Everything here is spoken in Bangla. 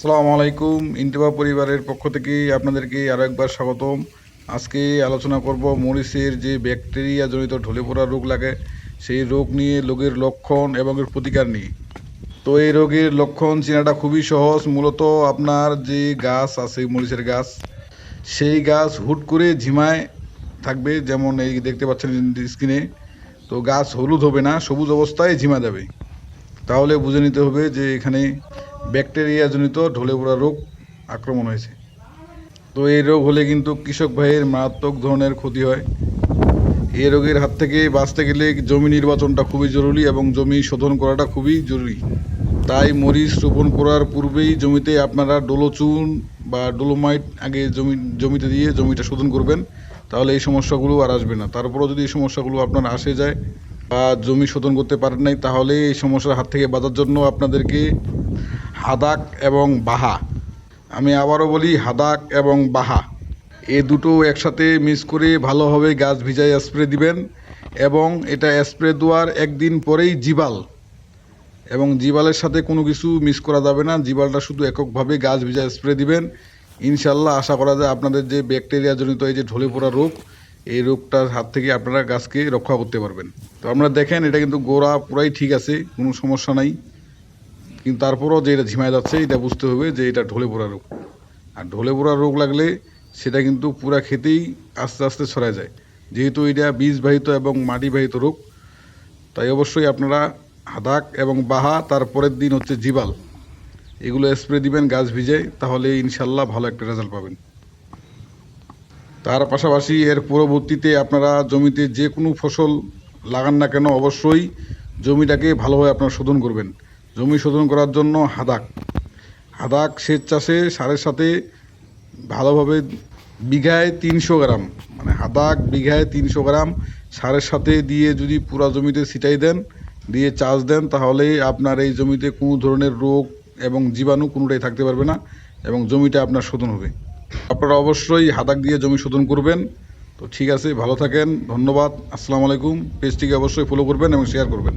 আসসালামু আলাইকুম। ইন্টিভা পরিবারের পক্ষ থেকে আপনাদেরকে আরও একবার স্বাগতম। আজকে আলোচনা করব মরিচের যে ব্যাকটেরিয়া জনিত ঢলে পড়া রোগ লাগে, সেই রোগ নিয়ে রোগের লক্ষণ এবং এর প্রতিকার নিয়ে। তো এই রোগের লক্ষণ চেনাটা খুবই সহজ। মূলত আপনার যে গাছ আছে, মরিচের গাছ, সেই গাছ হুট করে ঝিমায় থাকবে। যেমন এই দেখতে পাচ্ছেন স্ক্রিনে, তো গাছ হলুদ হবে না, সবুজ অবস্থায় ঝিমা যাবে। তাহলে বুঝে নিতে হবে যে এখানে ব্যাকটেরিয়া জনিত ঢলে পড়া রোগ আক্রমণ হয়েছে। তো এই রোগ হলে কিন্তু কৃষক ভাইয়ের মারাত্মক ধরনের ক্ষতি হয়। এই রোগের হাত থেকে বাঁচতে গেলে জমি নির্বাচনটা খুবই জরুরি এবং জমি শোধন করাটা খুবই জরুরি। তাই মরিচ রোপণ করার পূর্বেই জমিতে আপনারা ডোলোচুন বা ডোলোমাইট আগে জমি, জমিতে দিয়ে জমিটা শোধন করবেন, তাহলে এই সমস্যাগুলো আর আসবে না। তারপরেও যদি এই সমস্যাগুলো আপনার আসে যায় বা জমি শোধন করতে পারেন নাই, তাহলে এই সমস্যার হাত থেকে বাঁচার জন্য আপনাদেরকে হাদাক এবং বাহা। আমি আবারও বলি হাদাক এবং বাহা। এ দুটো একসাথে মিক্স করে ভালোভাবে গাছ ভিজায় স্প্রে দিবেন এবং এটা স্প্রে দেওয়ার একদিন পরেই জিবাল। এবং জিবালের সাথে কোনো কিছু মিস করা যাবে না। জিবালটা শুধু এককভাবে গাছ ভিজায় স্প্রে দিবেন। ইনশাল্লাহ আশা করা যায় আপনাদের যে ব্যাকটেরিয়া জনিত এই যে ঢলে পড়া রোগ, এই রোগটার হাত থেকে আপনারা গাছকে রক্ষা করতে পারবেন। তো আপনারা দেখেন, এটা কিন্তু গোড়া পুরাই ঠিক আছে, কোনো সমস্যা নাই। কিন্তু তারপরও যে এটা ঝিমায় যাচ্ছে, এটা বুঝতে হবে যে এটা ঢলে পড়া রোগ। আর ঢলে পড়া রোগ লাগলে সেটা কিন্তু পুরা খেতেই আস্তে আস্তে ছড়ায় যায়। যেহেতু এটা বীজবাহিত এবং মাটিবাহিত রোগ, তাই অবশ্যই আপনারা হাদাক এবং বাহা, তারপরের দিন হচ্ছে জিবাল, এগুলো স্প্রে দিবেন, গাছ ভিজে, তাহলে ইনশাল্লাহ ভালো একটা রেজাল্ট পাবেন। তার পাশাপাশি এর পরবর্তীতে আপনারা জমিতে যে কোনো ফসল লাগান না কেন, অবশ্যই জমিটাকে ভালোভাবে আপনারা শোধন করবেন। জমি শোধন করার জন্য হাদাক। হাদাক সেচ চাষে সারের সাথে ভালোভাবে বিঘায় তিনশো গ্রাম মানে হাদাক বিঘায় তিনশো গ্রাম সারের সাথে দিয়ে যদি পুরা জমিতে ছিটাই দেন, দিয়ে চাষ দেন, তাহলে আপনার এই জমিতে কোনো ধরনের রোগ এবং জীবাণু কোনোটাই থাকতে পারবে না এবং জমিটা আপনার শোধন হবে। আপনারা অবশ্যই হাদাক দিয়ে জমি শোধন করবেন। তো ঠিক আছে, ভালো থাকেন, ধন্যবাদ, আসসালামু আলাইকুম। পেজটিকে অবশ্যই ফলো করবেন এবং শেয়ার করবেন।